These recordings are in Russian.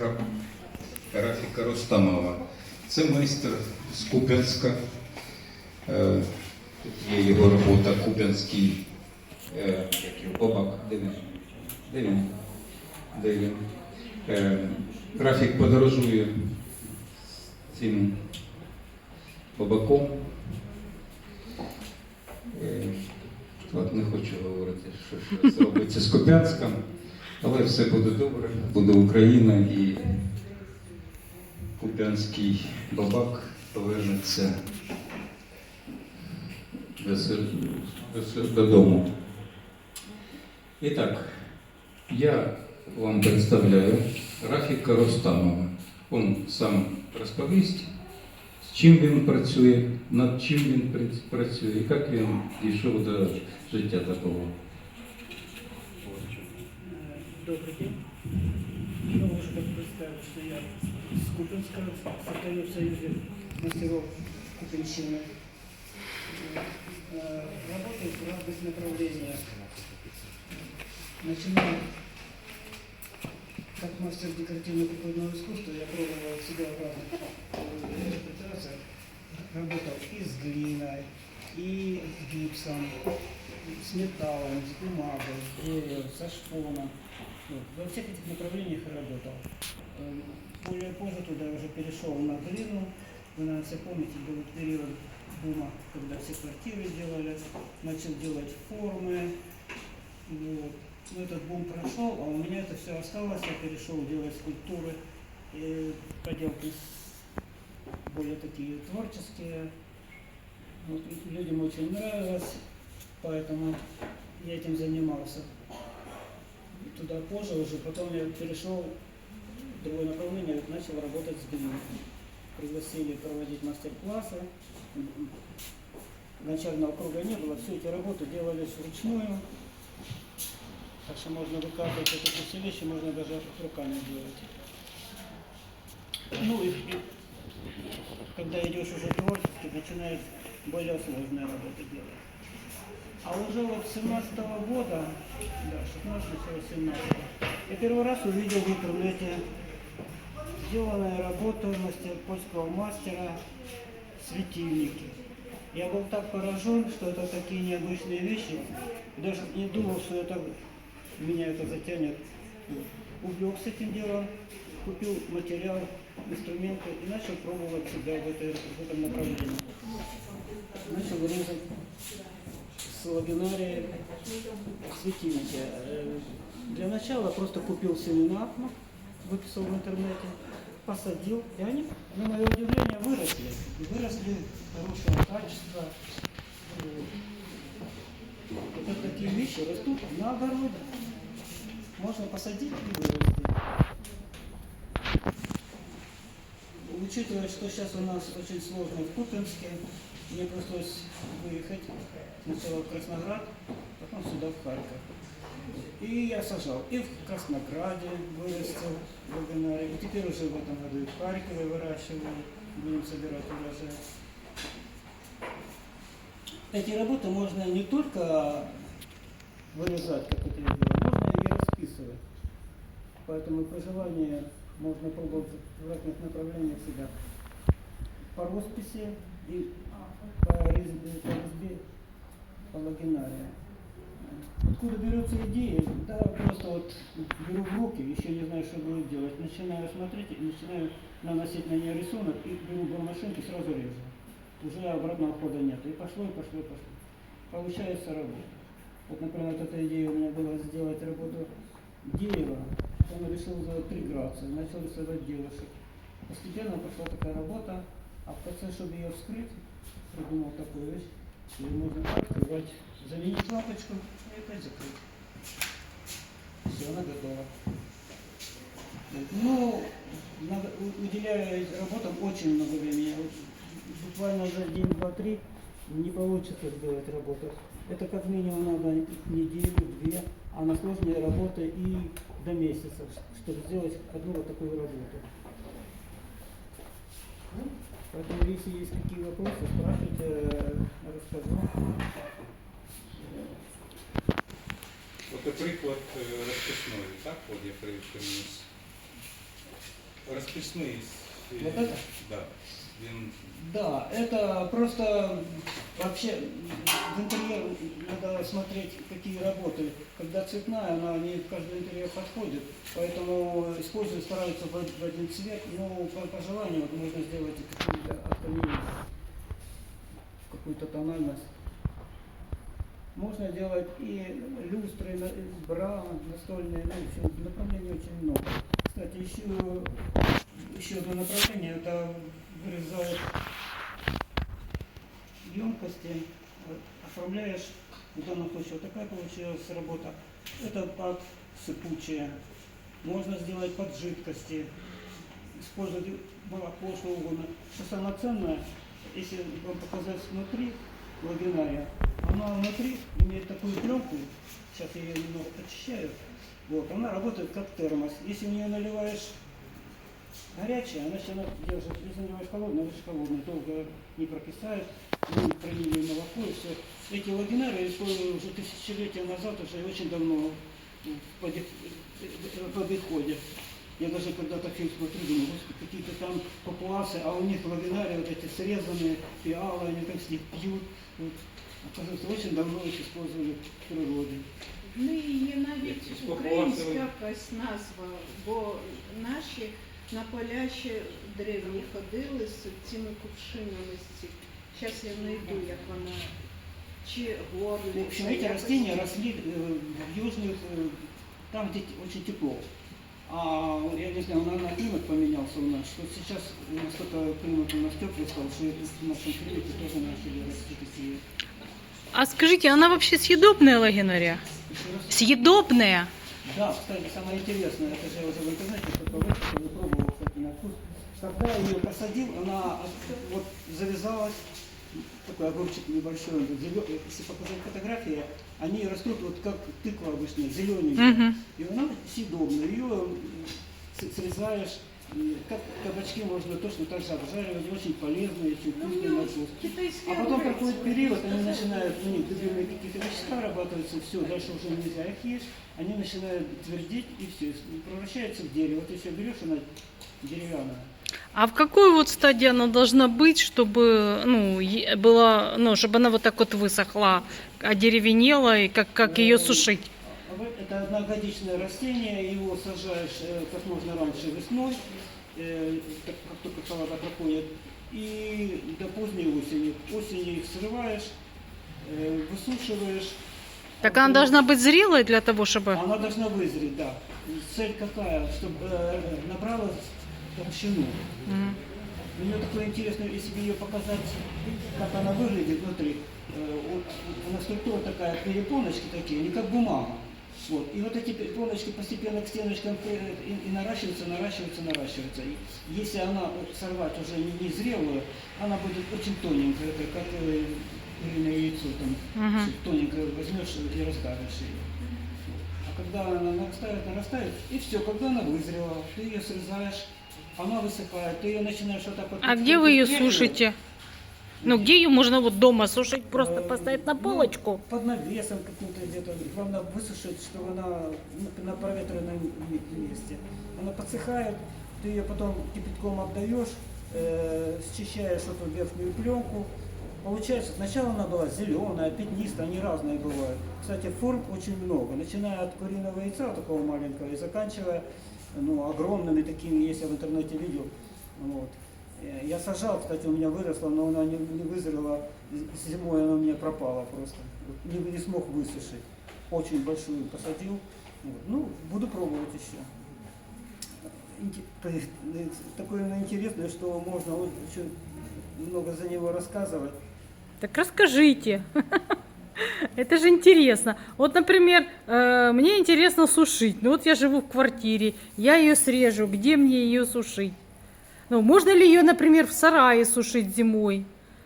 майстра Рафіка Рустамова. Це майстер з Куп'янська. Е, Тут є його робота Куп'янський е, Бабак. Де він? Де він? Де він? Е, Рафік подорожує цим бабаком. Е, От не хочу говорити, що щось робиться з Куп'янськом, але все буде добре, буде Україна і Куп'янський бабак повернеться додому. І так, я вам представляю Рафіка Ростамова. Він сам розповість, з чим він працює, над чим він працює, і як він дійшов до життя такого. Добрый день. Ну, уже как представить, что я с Купинска, состою в Союзе мастеров Купинщины. Э, Работаю в разных направлениях. Начинаю как мастер декоративно-прикладного искусства, я пробовал себя в разных. Работал и с глиной, и с гипсом, с металлом, с бумагой, с деревом, со шпоном. Вот, Во всех этих направлениях работал. Эм, Более позже туда уже перешел на глину. Вы, наверное, все помните, был период бума, когда все квартиры делали, начал делать формы. Вот. Ну, этот бум прошел, а у меня это все осталось. Я перешел делать скульптуры, и поделки более такие творческие. Вот, людям очень нравилось, поэтому я этим занимался туда позже уже, потом я перешел в другое направление, начал работать с глиной. Пригласили проводить мастер-классы. Начального круга не было, все эти работы делались вручную. Так что можно выкатывать эти все вещи, можно даже руками делать. Ну и, и когда идешь уже творчески, начинаешь более сложные работы делать. А уже вот с 17 года, да, 16 17 я первый раз увидел в интернете сделанная работа мастер, польского мастера светильники. Я был так поражен, что это такие необычные вещи. Даже не думал, что это меня это затянет. Увлекся этим делом, купил материал, инструменты и начал пробовать себя в, этой, в этом направлении. Начал резать с лагинарии светильники. Э, Для начала просто купил семена, выписал в интернете, посадил, и они, на мое удивление, выросли. И выросли хорошего качества. Вот такие вещи растут на огороде. Можно посадить и вырасти. Учитывая, что сейчас у нас очень сложно в Купинске, мне пришлось выехать сначала в Красноград, потом сюда, в Харьков. И я сажал и в Краснограде вырастил вебинары, и теперь уже в этом году и в Харькове выращиваю, будем собирать урожай. Эти работы можно не только вырезать, как это я делаю, можно и расписывать. Поэтому при желании можно пробовать в разных направлениях себя. По росписи и по резьбе, по, лагинарии. Откуда берется идея? Да, просто вот беру в руки, еще не знаю, что буду делать. Начинаю смотреть начинаю наносить на нее рисунок и беру бормашинку и сразу режу. Уже обратного хода нет. И пошло, и пошло, и пошло. Получается работа. Вот, например, вот эта идея у меня была сделать работу дерева. Потом решил сделать три грации, начал рисовать девушек. Постепенно пошла такая работа, а в конце, чтобы ее вскрыть, придумал такую вещь. Ее можно открывать, заменить лампочку и опять закрыть. Все, она готова. Ну, уделяю работам очень много времени. Буквально за день, два, три не получится сделать работу. Это как минимум надо неделю, две, а на сложные работы и до месяца, чтобы сделать одну вот такую работу. Поэтому если есть какие вопросы, спрашивайте, э, расскажу. От приклад е, розписної, так? От я приніс. Розписний. Вот это? Да. Да, это просто вообще в интерьер надо смотреть, какие работы. Когда цветная, она не в каждый интерьер подходит, поэтому используют, стараются в в один цвет, но по, по желанию вот можно сделать и какую-то откровение, какую-то тональность. Можно делать и люстры, и бра настольные, ну, в направлений очень много. Кстати, еще, еще одно направление, это вырезают емкости, оформляешь, в данном случае вот такая получилась работа. Это под сыпучее. Можно сделать под жидкости, использовать молоко, что угодно. Что самое ценное, если вам показать внутри лагинария, она внутри имеет такую пленку, сейчас я ее немного очищаю, вот, она работает как термос. Если в нее наливаешь горячая, она все равно держит. Если наливаешь холодную, она же холодная, долго не прокисает, не пролили молоко и все. Эти лагинары использовали уже тысячелетия назад, уже очень давно в поди- в обиходе. Я даже когда-то фильм смотрю, думаю, господи, какие-то там папуасы, а у них лагинарии вот эти срезанные пиалы, они там с них пьют. Вот. Оказывается, очень давно их использовали в природе. Ну і є навіть Якісь українська папуаси. якась назва, бо наші на поля ще древні ходили з цими кувшинами. Зараз я знайду, як вона. Чи горлиця. В общем, эти якось растения так. росли э, в южных, э, там, где очень тепло. А я не знаю, наверное, климат поменялся у нас, что сейчас настолько климат у нас теплый стал, что в нашем климате тоже начали расти такие. А скажите, она вообще съедобная лагинария? Еще раз. Съедобная? Да, кстати, самое интересное, это же я уже в интернете Когда я ее посадил, она от- вот завязалась, такой огурчик небольшой, он зелё- если показать фотографии, они растут вот как тыква обычная, зелененькая. Мгм. И она съедобная, ее срезаешь, и как кабачки можно точно так же обжаривать, очень полезные, очень Ну, вкусные на вкус. А потом проходит период, они начинают, у них любимые какие-то вещества вырабатываются, все, дальше уже нельзя их есть, они начинают твердеть и все, превращаются в дерево. Вот если берешь, она деревянная. А в какой вот стадии она должна быть, чтобы, ну, была, ну, чтобы она вот так вот высохла, одеревенела, и как, как ее Э, сушить? а Это одногодичное растение, его сажаешь э, как можно раньше весной, э, как как только холода проходит, и до поздней осени. Осенью их срываешь, высушиваешь. Так она должна быть зрелой для того, чтобы... Она должна вызреть, да. Цель какая? Чтобы набрала толщину. Мгм. У нее такое интересное, если ее показать, как она выглядит внутри. э, вот Она структура такая, перепоночки такие, не как бумага. Вот. И вот эти перепоночки постепенно к стеночкам э, и, и наращиваются, наращиваются, наращиваются. И если она вот сорвать уже не, не зрелую, она будет очень тоненькая, это как э, куриное яйцо там. Мгм. Всё Тоненько возьмешь и раздавишь ее. А когда она нарастает, нарастает, и все, когда она вызрела, ты ее срезаешь, она высыхает, ты ее начинаешь вот так вот... А где вы ее сушите? Ну, где ее можно вот дома сушить? Просто Э, поставить на ну, полочку? под навесом каким-то где-то. Главное высушить, чтобы она на- проветренном ме- месте. Она подсыхает, ты ее потом кипятком отдаешь, э, счищаешь эту верхнюю пленку. Получается, сначала она была зеленая, пятнистая, они разные бывают. Кстати, форм очень много, начиная от куриного яйца такого маленького и заканчивая ну, огромными такими, если я в интернете видел. Вот. Э, Я сажал, кстати, у меня выросла, но она не, не вызрела. Зимой она у меня пропала просто. Не, не смог высушить. Очень большую посадил. Вот. Ну, буду пробовать еще. Есть, э, Такое интересное, что можно еще много за него рассказывать. Так расскажите. Это же интересно. Вот, например, э, мне интересно сушить. Ну вот я живу в квартире, я ее срежу. Где мне ее сушить? Ну, можно ли ее, например, в сарае сушить зимой?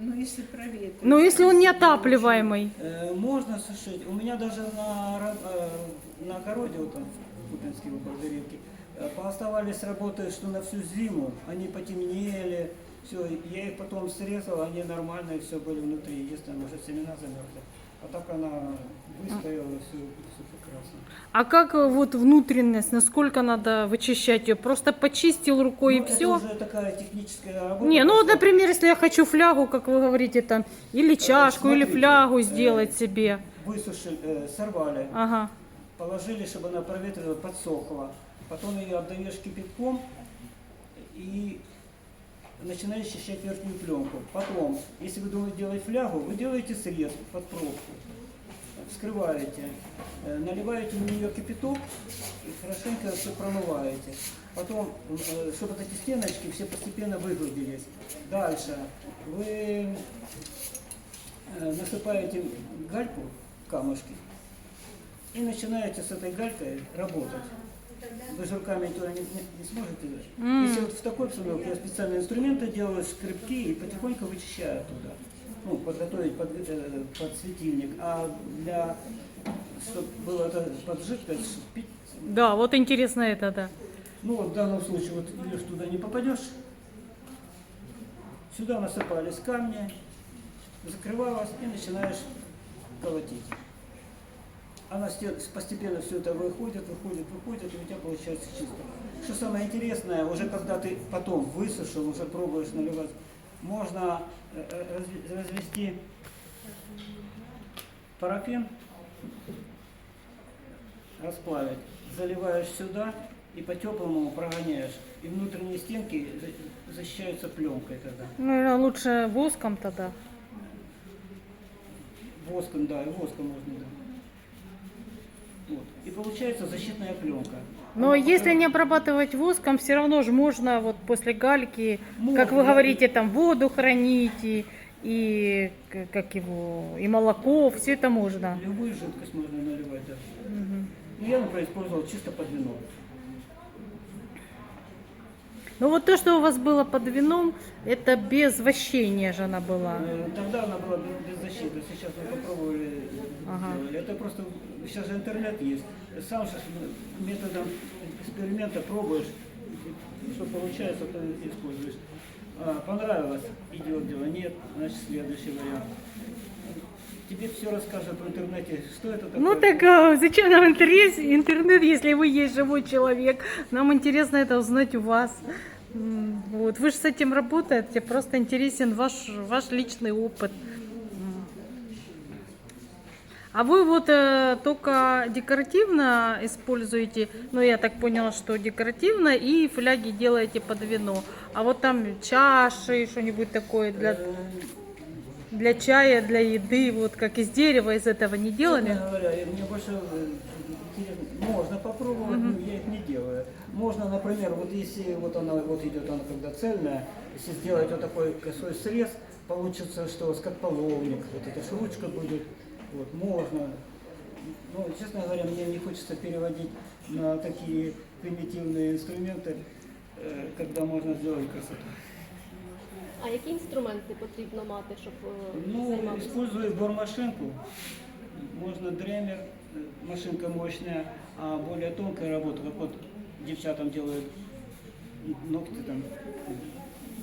Ну, якщо проветрити. Ну, если он неотапливаемый. Э, Можно сушить. У меня даже на, э, на огороде, вот там, в Купинске, около Деревки, э, пооставались работы, что на всю зиму. Они потемнели, все. Я их потом срезал, они нормальные, все были внутри. Единственное, может, семена замерзли. А так она выстояла, все, все прекрасно. А как э, вот внутренность, насколько надо вычищать ее? Просто почистил рукой Ну, и это все? уже такая техническая работа. Не, ну вот, например, если я хочу флягу, как вы говорите, там, или чашку, или смотрите, флягу э, сделать себе. Высушили, э, сорвали, Ага. положили, чтобы она проветрила, подсохла. Потом ее отдаешь кипятком и начинаешь счищать верхнюю пленку. Потом, если вы думаете делать флягу, вы делаете срез под пробку. Вскрываете, э, наливаете в нее кипяток и хорошенько все промываете. Потом, э, чтобы эти стеночки все постепенно выгладились. Дальше вы э, насыпаете гальку, камушки, и начинаете с этой галькой работать. Вы же руками туда не, не- не сможете. М. Если вот в такой обстановке я специальные инструменты делаю, скрипки и потихоньку вычищаю туда. Ну, подготовить под, э, под светильник. А для, чтобы было это под жидкость, пить, Да, вот интересно это, да. ну вот в данном случае вот идешь туда не попадешь. Сюда насыпались камни, закрывалось и начинаешь колотить. Она сте- постепенно все это выходит, выходит, выходит, и у тебя получается чисто. Что самое интересное, уже когда ты потом высушил, уже пробуешь наливать, можно э, э, разв- развести парафин, расплавить, заливаешь сюда и по-теплому прогоняешь. И внутренние стенки за- защищаются пленкой тогда. Ну, наверное, лучше воском тогда. Воском, да, и воском можно, да. Получается защитная пленка. Но Она если потом- не обрабатывать воском, все равно же можно вот после гальки, как вы Можно. говорите, там воду хранить и, и как его, и молоко, все это можно. Любую жидкость можно наливать, да. Мгм. Ну, я, например, использовал чисто под вино. Ну вот то, что у вас было под вином, это без вощения же она была. Э, Тогда она была без, без защиты, сейчас мы попробовали, Ага. сделали. Это просто, сейчас же интернет есть. Сам же методом эксперимента пробуешь, что получается, то используешь. А, понравилось, идет дело, нет, значит следующий вариант. Тебе все расскажут в интернете, что это такое. Ну так а, зачем нам интерес, интернет, если вы есть живой человек? Нам интересно это узнать у вас. Вот. Вы же с этим работаете, просто интересен ваш, ваш личный опыт. А вы вот э, только декоративно используете, ну я так поняла, что декоративно, и фляги делаете под вино. А вот там чаши, что-нибудь такое для, для чая, для еды, вот как из дерева, из этого не делали? Честно говоря, я- мне больше э, можно попробовать, но я их не делаю. Можно, например, вот если вот она вот идет, она когда цельная, если сделать вот такой косой срез, получится, что как половник, вот эта шручка будет, вот, можно. Ну, честно говоря, мне не хочется переводить на такие примитивные инструменты, э, когда можно сделать красоту. А які інструменти потрібно мати, щоб е, Ну, займатися? использую бормашинку. Можно дремер, э, машинка мощная, а более тонкая работа, как вот девчатам делают ногти там,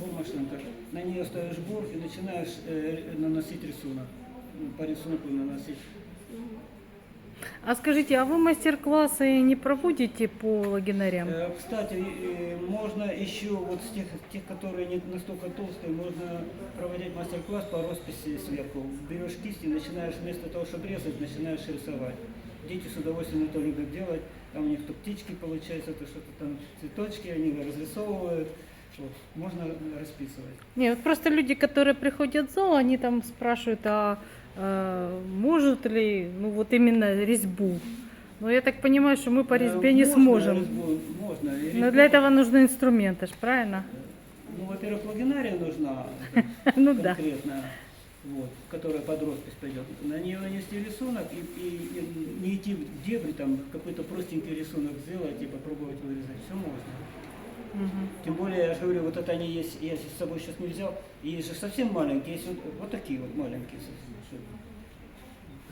бормашинка. На нее ставишь бор и начинаешь э, наносить рисунок. По рисунку наносить. А скажите, а вы мастер-классы не проводите по лагинарям? Э, Кстати, можно еще вот с тех, тех, которые не настолько толстые, можно проводить мастер-класс по росписи сверху. Берешь кисть и начинаешь вместо того, чтобы резать, начинаешь рисовать. Дети с удовольствием это любят делать. Там у них то птички получается, то что-то там цветочки, они разрисовывают. Вот. Можно расписывать. Не, вот просто люди, которые приходят в зал, они там спрашивают, а может ли, ну вот именно резьбу. Но я так понимаю, что мы по резьбе Э, не можно сможем. резьбу, можно. И Но для этого нужны инструменты, ж, правильно? Ну, во-первых, лагинария нужна. Ну да. конкретно, вот, которая под роспись пойдет. На нее нанести рисунок и, и- и не идти в дебри, там какой-то простенький рисунок сделать и попробовать вырезать. Все можно. Мгм. Тем более, я же говорю, вот это они есть, я с собой сейчас не взял. И есть же совсем маленькие, есть вот, вот такие вот маленькие. что-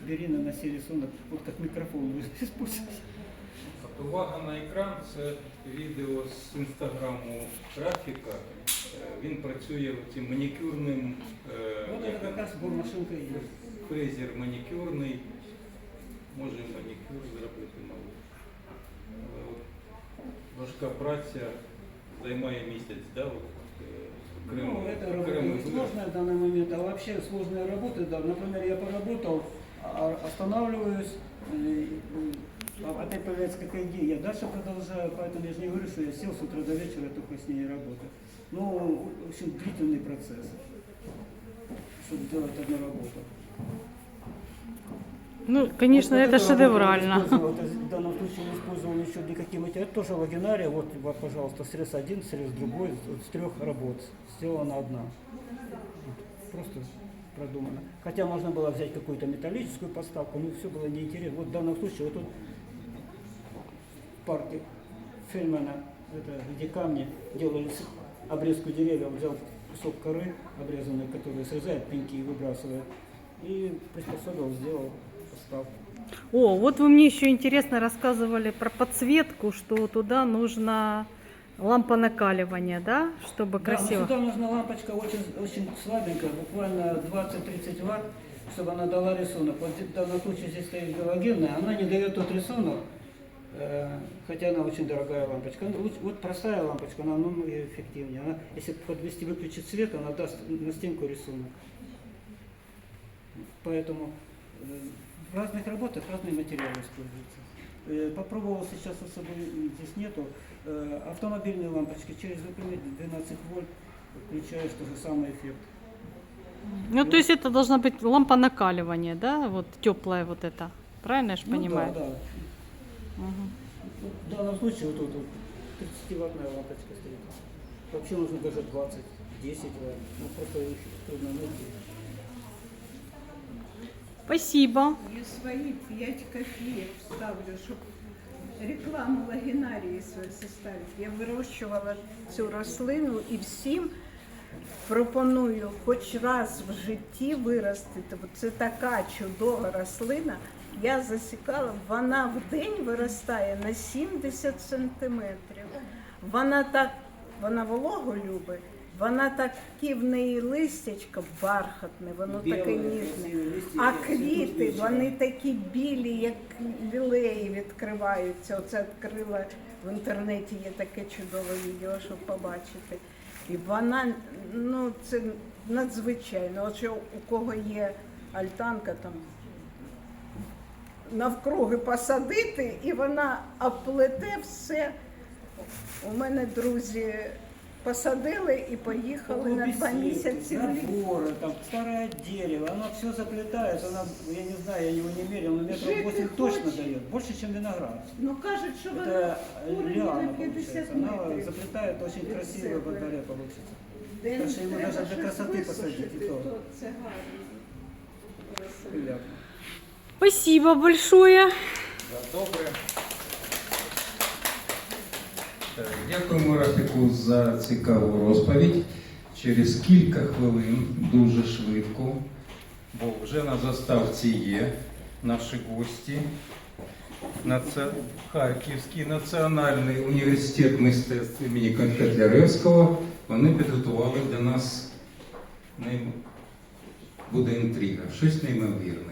Бери, наноси рисунок, вот как микрофон будешь использовать. От Увага на екран це відео з інстаграму графіка. Е, Він працює цим манікюрним. е, Вот это как раз бормашинка и есть. фрезер манікюрний, може манікюр зробити новий. Але от важка праця займає місяць, да? От, е, окремо- Ну, это работа не вигляд. сложная в данный момент, а вообще сложная работа, да. Например, я поработал, а- останавливаюсь, э, э, а опять появляется какая идея, я дальше продолжаю, поэтому я же не говорю, что я сел с утра до вечера только с ней работаю. Ну, в общем, длительный процесс, чтобы делать одну работу. Ну, конечно, Вот это шедеврально. В данном случае не использовал ничего, никакие материалы. Тоже лагинария, вот, вот, пожалуйста, срез один, срез другой, с трех работ. Сделана одна. Просто продумано. Хотя можно было взять какую-то металлическую подставку, но все было неинтересно. Вот в данном случае, вот тут в парке Фельмана, это где камни делали обрезку деревьев, взял кусок коры обрезанной, который срезает пеньки и выбрасывает, и приспособил, сделал подставку. О, вот вы мне еще интересно рассказывали про подсветку, что туда нужна лампа накаливания, да, чтобы Да, красиво. но сюда нужна лампочка очень, очень слабенькая, буквально 20-30 ватт, чтобы она дала рисунок. Вот в данном случае здесь стоит галогенная, она не дает тот рисунок, э, хотя она очень дорогая лампочка. Ну, Вот простая лампочка, она намного эффективнее. Она, если подвести, выключить свет, она даст на стенку рисунок. Поэтому в разных работах разные материалы используются. Э, Попробовал сейчас особо здесь нету. Э, Автомобильные лампочки через выпрямитель 12 вольт включаешь тот же самый эффект. Ну, то есть это должна быть лампа накаливания, да, вот теплая вот эта. Правильно я же Ну понимаю? Да, да. Вот В данном случае вот тут вот 30-ваттная лампочка стоит. Вообще нужно даже 20, 10 ватт. Ну просто трудно найти. Спасибо. Я свої 5 копійок ставлю, щоб рекламу лагінарії свою составити. Я вирощувала цю рослину і всім пропоную хоч раз в житті виростити. Це така чудова рослина. Я засікала, вона в день виростає на 70 сантиметрів. Вона так, вона вологу любить, вона такі в неї листячко бархатне, воно таке ніжне. красиве листя, А квіти, вони такі білі, як лілеї відкриваються. Оце відкрила в інтернеті, є таке чудове відео, щоб побачити. І вона, ну це надзвичайно. От що у кого є альтанка там навкруги посадити, і вона оплете все. У мене друзі посадили і поїхали на два Беседки, місяці в ліс. заборы, там старое дерево, оно все заплетает, она, я не знаю, я его не мерил, но метров Жить 8 не точно хочешь. дает, больше, чем виноград. Ну кажуть, що вона Это корені лиана на 50 получается, она метрів. заплетает очень від красиво себе. во дворе получится. Де Так що йому треба навіть для щось красоти висушити, посадити, і то. то це гарно. Приятно. Спасибо большое. Добре. Е, Дякуємо Рафіку за цікаву розповідь. Через кілька хвилин, дуже швидко, бо вже на заставці є наші гості. Наце- Харківський національний університет мистецтв імені Котляревського. Вони підготували для нас буде інтрига, щось неймовірне.